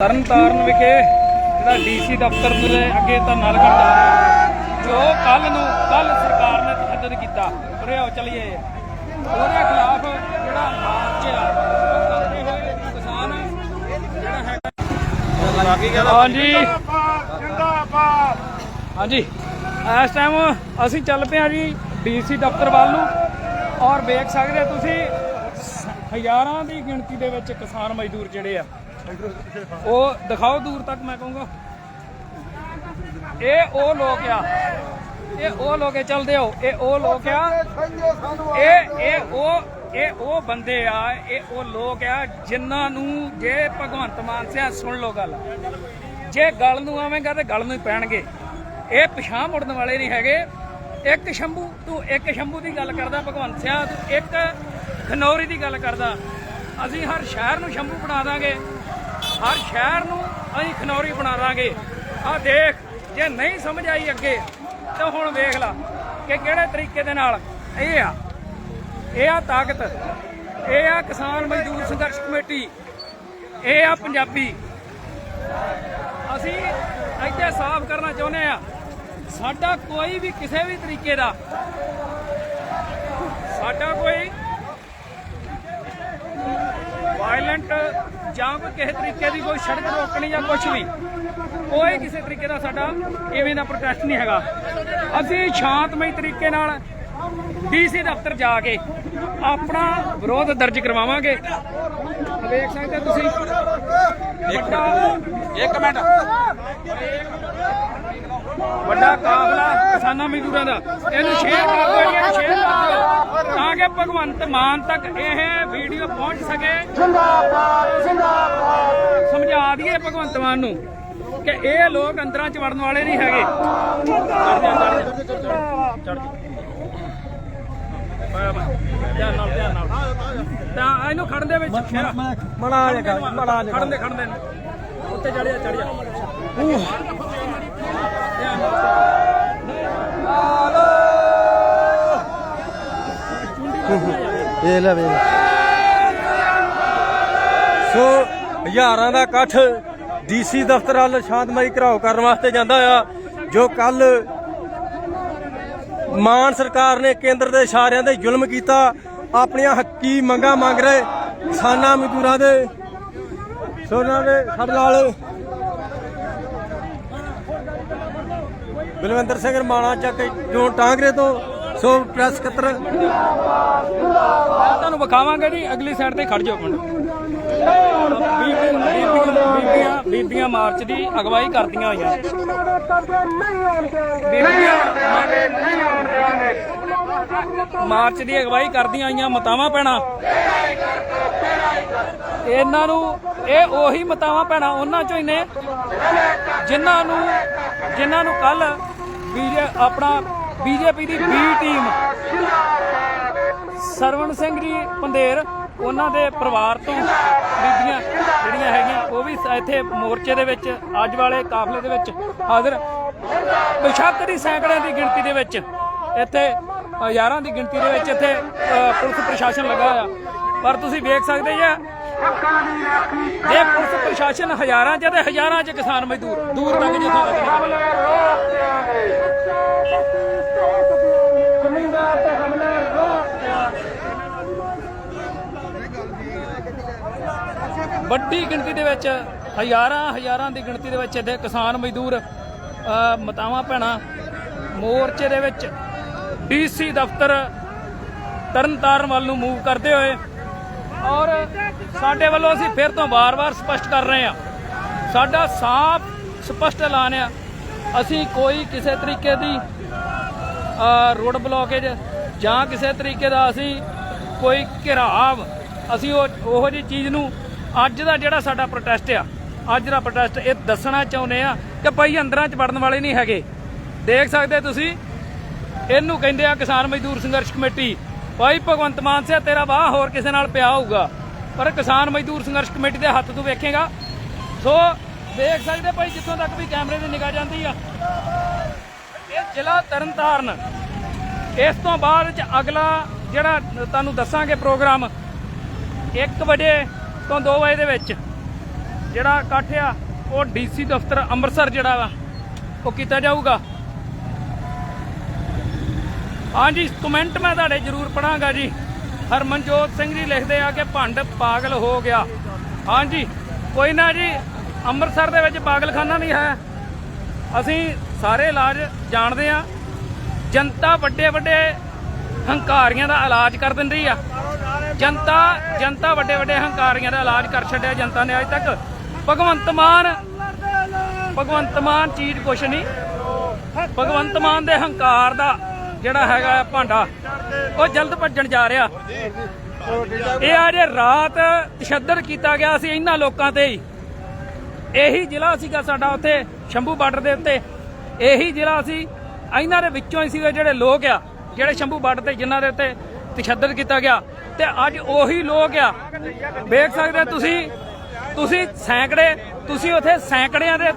ਤਰਨ ਤਾਰਨ ਵਿਖੇ ਜਿਹੜਾ ਡੀਸੀ ਦਫ਼ਤਰ ਦੇ ਅੱਗੇ ਧਰਨਾ ਲਗਾਉਣ ਜਾ ਰਿਹਾ ਜੋ ਕੱਲ ਨੂੰ ਕੱਲ ਸਰਕਾਰ ਨੇ ਤਸ਼ੱਦਦ ਕੀਤਾ। ਉਰੇ ਆਓ ਉਹਦੇ ਖਿਲਾਫ ਜਿਹੜਾ ਮਾਰਚ ਆ, ਉਹ ਕਰਦੇ ਹੋਏ ਕਿਸਾਨ ਜਿਹੜਾ ਹੈਗਾ ਹਾਂਜੀ। ਹਾਂਜੀ। ਇਸ ਟਾਈਮ ਅਸੀਂ ਚੱਲ ਪਏ ਹਾਂ ਜੀ ਡੀਸੀ ਦਫ਼ਤਰ ਵੱਲ ਨੂੰ। ਔਰ ਵੇਖ ਸਕਦੇ ਤੁਸੀਂ, ਹਜ਼ਾਰਾਂ ਦੀ ਗਿਣਤੀ ਦੇ ਵਿੱਚ ਕਿਸਾਨ ਮਜ਼ਦੂਰ ਜਿਹੜੇ ਆ। ਉਹ ਦਿਖਾਓ, ਦੂਰ ਤੱਕ ਮੈਂ ਕਹੂੰਗਾ। ਇਹ ਉਹ ਲੋਕ ਆ। ਇਹ ਉਹ ਲੋਕ ਚਲਦੇ ਹੋ ਇਹ ਉਹ ਲੋਕ ਆ। ਇਹ ਇਹ ਉਹ ਇਹ ਉਹ ਬੰਦੇ ਆ, ਇਹ ਉਹ ਲੋਕ ਆ ਜਿਨ੍ਹਾਂ ਨੂੰ ਜੇ ਭਗਵੰਤ ਮਾਨ ਸਿਆ ਸੁਣ ਲਓ ਗੱਲ। ਜੇ ਗੱਲ ਨੂੰ ਆਵੇਂਗਾ ਤੇ ਗੱਲ ਨੂੰ ਹੀ ਪੈਣਗੇ। ਇਹ ਪਿਛਾਂ ਮੁੜਨ ਵਾਲੇ ਨਹੀਂ ਹੈਗੇ। ਇੱਕ ਸ਼ੰਭੂ, ਤੂੰ ਇੱਕ ਸ਼ੰਭੂ ਦੀ ਗੱਲ ਕਰਦਾ, ਭਗਵੰਤ ਸਿਆ, ਤੂੰ ਇੱਕ ਖਨੌਰੀ ਦੀ ਗੱਲ ਕਰਦਾ। ਅਸੀਂ ਹਰ ਸ਼ਹਿਰ ਨੂੰ ਸ਼ੰਭੂ ਬਣਾ ਦਾਂਗੇ। ਹਰ ਸ਼ਹਿਰ ਨੂੰ ਅਸੀਂ ਖਨੌਰੀ ਬਣਾ ਦਾਂਗੇ। ਆ ਦੇਖ, ਜੇ ਨਹੀਂ ਸਮਝ ਆਈ ਅੱਗੇ, ਤਾਂ ਹੁਣ ਵੇਖ ਲਾ ਕਿ ਕਿਹੜੇ ਤਰੀਕੇ ਦੇ ਨਾਲ ਇਹ ਆ। ਇਹ ਆ ਤਾਕਤ, ਇਹ ਆ ਕਿਸਾਨ ਮਜ਼ਦੂਰ ਸੰਘਰਸ਼ ਕਮੇਟੀ, ਇਹ ਆ ਪੰਜਾਬੀ। ਅਸੀਂ ਇੱਥੇ ਸਾਫ਼ ਕਰਨਾ ਚਾਹੁੰਦੇ ਆ ਸਾਡਾ ਕੋਈ ਵੀ ਕਿਸੇ ਵੀ ਤਰੀਕੇ ਦਾ, ਸਾਡਾ ਕੋਈ ਵਾਇਲੈਂਟ ਜਾਂ ਕੋਈ ਕਿਸੇ ਤਰੀਕੇ ਦੀ ਕੋਈ ਸੜਕ ਰੋਕਣੀ ਜਾਂ ਕੁਝ ਵੀ ਕੋਈ ਕਿਸੇ ਤਰੀਕੇ ਦਾ ਸਾਡਾ ਇਵੇਂ ਦਾ ਪ੍ਰੋਟੈਸਟ ਨਹੀਂ ਹੈਗਾ। ਅਸੀਂ ਸ਼ਾਂਤਮਈ ਤਰੀਕੇ ਨਾਲ ਡੀਸੀ ਦਫ਼ਤਰ ਜਾ ਕੇ ਆਪਣਾ ਵਿਰੋਧ ਦਰਜ ਕਰਵਾਵਾਂਗੇ। ਵੇਖ ਸਕਦੇ ਤੁਸੀਂ। ਵੱਡਾ ਇੱਕ ਮਿੰਟ। ਵੱਡਾ ਕਾਫਲਾ ਕਿਸਾਨਾਂ ਮਜ਼ਦੂਰਾਂ ਦਾ। ਇਹਨੂੰ ਸ਼ੇਅਰ ਕਰ ਦਿਓ ਇਹਨੂੰ ਸ਼ੇਅਰ ਕਰ ਦਿਓ ਭਗਵੰਤ ਮਾਨ ਤੱਕ ਇਹ ਵੀਡੀਓ ਪਹੁੰਚ ਸਕੇ। ਜਿੰਦਾਬਾਦ ਜਿੰਦਾਬਾਦ। ਸਮਝਾ ਦਈਏ ਭਗਵੰਤ ਮਾਨ ਨੂੰ ਕਿ ਇਹ ਲੋਕ ਅੰਦਰਾਂ ਚ ਵੜਨ ਵਾਲੇ ਨਹੀਂ ਹੈਗੇ। ਜਾ ਜਾ ਜਾ ਤਾਂ ਇਹਨੂੰ ਖੜਨ ਦੇ ਵਿੱਚ ਮੜਾ ਜਗਾ ਮੜਾ ਖੜਨ ਦੇ ਖੜਨ ਦੇ। ਉੱਤੇ ਚੜ ਜਾ ਚੜ ਜਾ ਧਿਆਨ ਨਾਲ ਵੇ ਲੈ ਵੇ ਸੋ ਹਜ਼ਾਰਾਂ ਦਾ ਇਕੱਠ ਡੀਸੀ ਦਫ਼ਤਰ ਵੱਲ ਸ਼ਾਂਤਮਈ ਘਰਾਓ ਕਰਨ ਵਾਸਤੇ ਜਾਂਦਾ ਆ, ਜੋ ਕੱਲ ਮਾਨ ਸਰਕਾਰ ਨੇ ਕੇਂਦਰ ਦੇ ਇਸ਼ਾਰਿਆਂ ਤੇ ਜ਼ੁਲਮ ਕੀਤਾ, ਆਪਣੀਆਂ ਹੱਕੀ ਮੰਗਾਂ ਮੰਗ ਰਹੇ ਕਿਸਾਨਾਂ ਮਜ਼ਦੂਰਾਂ ਦੇ। ਸੋ ਉਹਨਾਂ ਦੇ ਸਾਡੇ ਨਾਲ ਬਲਵਿੰਦਰ ਸਿੰਘ ਰਮਾਣਾ ਚੱਕ ਜੋ ਟਾਂਗਰੇ ਤੋਂ ਸੋ ਪ੍ਰੈਸ ਸਕੱਤਰ ਤੁਹਾਨੂੰ ਵਿਖਾਵਾਂਗੇ ਜੀ, ਅਗਲੀ ਸਾਈਡ ਤੇ ਖੜ ਜਾਓ ਇੱਕ ਬੀਬੀਆਂ- ਬੀਬੀਆਂ ਮਾਰਚ ਦੀ ਅਗਵਾਈ ਕਰਦੀਆਂ ਹੋਈਆਂ। ਬੀਬੀਆਂ ਮਾਰਚ ਦੀ ਅਗਵਾਈ ਕਰਦੀਆਂ ਹੋਈਆਂ, ਮਤਾਵਾਂ ਪੈਣਾ। ਇਹਨਾਂ ਨੂੰ, ਇਹ ਉਹੀ ਮਤਾਵਾਂ ਪੈਣਾ, ਉਹਨਾਂ ਚੋਂ ਹੀ ਨੇ, ਜਿਨ੍ਹਾਂ ਨੂੰ ਜਿਨ੍ਹਾਂ ਨੂੰ ਕੱਲ ਬੀਜੇ ਆਪਣਾ ਬੀਜੇਪੀ ਦੀ ਬੀ ਟੀਮ ਸਰਵਣ ਸਿੰਘ ਜੀ ਪੰਧੇਰ ਉਹਨਾਂ ਦੇ ਪਰਿਵਾਰ ਤੋਂ ਬੀਬੀਆਂ ਜਿਹੜੀਆਂ ਹੈਗੀਆਂ, ਉਹ ਵੀ ਇੱਥੇ ਮੋਰਚੇ ਦੇ ਵਿੱਚ, ਅੱਜ ਵਾਲੇ ਕਾਫਲੇ ਦੇ ਵਿੱਚ ਹਾਜ਼ਰ। ਬੇਸ਼ੱਕ ਦੀ ਸੈਂਕੜਿਆਂ ਦੀ ਗਿਣਤੀ ਦੇ ਵਿੱਚ, ਇੱਥੇ ਹਜ਼ਾਰਾਂ ਦੀ ਗਿਣਤੀ ਦੇ ਵਿੱਚ ਇੱਥੇ ਪੁਲਿਸ ਪ੍ਰਸ਼ਾਸਨ ਲੱਗਾ ਆ ਪਰ ਤੁਸੀਂ ਵੇਖ ਸਕਦੇ ਆ ਇਹ ਪੁਲਿਸ ਪ੍ਰਸ਼ਾਸਨ ਹਜ਼ਾਰਾਂ ਚ ਹਜ਼ਾਰਾਂ ਚ ਕਿਸਾਨ ਮਜ਼ਦੂਰ ਦੂਰ ਤੱਕ ਜਿੱਥੋਂ ਤੱਕ ਨਿਕਲ ਜ਼ਮੀਨਦਾਰ ਤੇ ਹਮਲੇ ਰੋਕ ਵੱਡੀ ਗਿਣਤੀ ਦੇ ਵਿੱਚ ਹਜ਼ਾਰਾਂ ਹਜ਼ਾਰਾਂ ਦੀ ਗਿਣਤੀ ਦੇ ਵਿੱਚ ਇੱਥੇ ਕਿਸਾਨ ਮਜ਼ਦੂਰ ਅ, ਮਤਾਵਾਂ ਭੈਣਾਂ ਮੋਰਚੇ ਦੇ ਵਿੱਚ ਡੀਸੀ ਦਫ਼ਤਰ ਤਰਨਤਾਰਨ ਵੱਲ ਨੂੰ ਮੂਵ ਕਰਦੇ ਹੋਏ ਔਰ ਸਾਡੇ ਵੱਲੋਂ ਅਸੀਂ ਫਿਰ ਤੋਂ ਵਾਰ-ਵਾਰ ਸਪਸ਼ਟ ਕਰ ਰਹੇ ਹਾਂ। ਸਾਡਾ ਸਾਫ਼, ਸਪਸ਼ਟ ਐਲਾਨ ਆ। ਅਸੀਂ ਕੋਈ ਕਿਸੇ ਤਰੀਕੇ ਦੀ ਰੋਡ ਬਲੌਕੇਜ ਜਾਂ ਕਿਸੇ ਤਰੀਕੇ ਦਾ ਅਸੀਂ ਕੋਈ ਘਿਰਾਵ, ਅਸੀਂ ਉਹ, ਉਹੋ ਜੀ ਚੀਜ਼ ਨੂੰ ਅੱਜ ਦਾ ਜਿਹੜਾ ਸਾਡਾ ਪ੍ਰੋਟੈਸਟ ਆ, ਅੱਜ ਦਾ ਪ੍ਰੋਟੈਸਟ ਇਹ ਦੱਸਣਾ ਚਾਹੁੰਦੇ ਆ ਕਿ ਭਾਈ ਅੰਦਰਾਂ ਚ ਵੜਨ ਵਾਲੇ ਨਹੀਂ ਹੈਗੇ। ਦੇਖ ਸਕਦੇ ਤੁਸੀਂ, ਇਹਨੂੰ ਕਹਿੰਦੇ ਆ ਕਿਸਾਨ ਮਜ਼ਦੂਰ ਸੰਘਰਸ਼ ਕਮੇਟੀ। ਭਾਈ ਭਗਵੰਤ ਮਾਨ ਸਿਆ, ਤੇਰਾ ਵਾਹ ਹੋਰ ਕਿਸੇ ਨਾਲ ਪਿਆ ਹੋਊਗਾ। ਪਰ ਕਿਸਾਨ ਮਜ਼ਦੂਰ ਸੰਘਰਸ਼ ਕਮੇਟੀ ਦੇ ਹੱਥ ਤੂੰ ਵੇਖੇਗਾ। ਸੋ, ਦੇਖ ਸਕਦੇ ਭਾਈ ਜਿੱਥੋਂ ਤੱਕ ਵੀ ਕੈਮਰੇ ਦੀ ਨਿਗਾਹ ਜਾਂਦੀ ਆ। ਇਹ ਜ਼ਿਲ੍ਹਾ ਤਰਨਤਾਰਨ। ਇਸ ਤੋਂ ਬਾਅਦ ਚ ਅਗਲਾ ਜਿਹੜਾ ਤੁਹਾਨੂੰ ਦੱਸਾਂਗੇ ਪ੍ਰੋਗਰਾਮ 1 ਵਜੇ ਤੋਂ 2 ਵਜੇ ਦੇ ਵਿੱਚ ਜਿਹੜਾ ਇਕੱਠ ਆ, ਉਹ ਡੀਸੀ ਦਫ਼ਤਰ ਅੰਮ੍ਰਿਤਸਰ ਜਿਹੜਾ ਵਾ, ਉਹ ਕੀਤਾ ਜਾਊਗਾ। ਹਾਂਜੀ ਕਮੈਂਟ ਮੈਂ ਤੁਹਾਡੇ ਜ਼ਰੂਰ ਪੜਾਂਗਾ ਜੀ। ਹਰਮਨਜੋਤ ਸਿੰਘ ਜੀ ਲਿਖਦੇ ਆ ਕਿ ਭੰਡ ਪਾਗਲ ਹੋ ਗਿਆ। ਹਾਂਜੀ, ਕੋਈ ਨਾ ਜੀ, ਅੰਮ੍ਰਿਤਸਰ ਦੇ ਵਿੱਚ ਪਾਗਲਖਾਨਾ ਨਹੀਂ ਹੈ। ਅਸੀਂ ਸਾਰੇ ਇਲਾਜ ਜਾਣਦੇ ਆ ਜਨਤਾ ਵੱਡੇ ਵੱਡੇ ਹੰਕਾਰੀਆਂ ਦਾ ਇਲਾਜ ਕਰ ਦਿੰਦੀ ਆ। ਜਨਤਾ ਜਨਤਾ ਵੱਡੇ ਵੱਡੇ ਹੰਕਾਰੀਆਂ ਦਾ ਇਲਾਜ ਕਰ ਛੱਡਿਆ ਜਨਤਾ ਨੇ ਅੱਜ ਤੱਕ। ਭਗਵੰਤ ਮਾਨ ਭਗਵੰਤ ਮਾਨ ਚੀਜ਼ ਕੁਛ ਨਹੀਂ। ਭਗਵੰਤ ਮਾਨ ਦੇ ਹੰਕਾਰ ਦਾ ਜਿਹੜਾ ਹੈਗਾ ਭਾਂਡਾ, ਉਹ ਜਲਦ ਭੱਜਣ ਜਾ ਰਿਹਾ। ਇਹ ਅੱਜ ਰਾਤ ਤਸ਼ੱਦਦ ਕੀਤਾ ਗਿਆ ਸੀ ਇਹਨਾਂ ਲੋਕਾਂ ਤੇ ਹੀ। ਇਹੀ ਜ਼ਿਲ੍ਹਾ ਸੀਗਾ ਸਾਡਾ ਉੱਥੇ, ਸ਼ੰਭੂ ਬਾਰਡਰ ਦੇ ਉੱਤੇ। ਇਹੀ ਜ਼ਿਲ੍ਹਾ ਸੀ। ਇਹਨਾਂ ਦੇ ਵਿੱਚੋਂ ਹੀ ਸੀਗੇ ਜਿਹੜੇ ਲੋਕ ਆ, ਜਿਹੜੇ ਸ਼ੰਭੂ ਬਾਰਡਰ ਤੇ ਜਿਨ੍ਹਾਂ ਦੇ ਉੱਤੇ ਤਸ਼ੱਦਦ ਕੀਤਾ ਗਿਆ। ਤੇ ਅੱਜ ਉਹੀ ਲੋਕ ਆ। ਵੇਖ ਸਕਦੇ ਤੁਸੀਂ ਤੁਸੀਂ ਸੈਂਕੜੇ, ਤੁਸੀਂ ਉੱਥੇ ਸੈਂਕੜਿਆਂ ਦੇ ਉੱਤੇ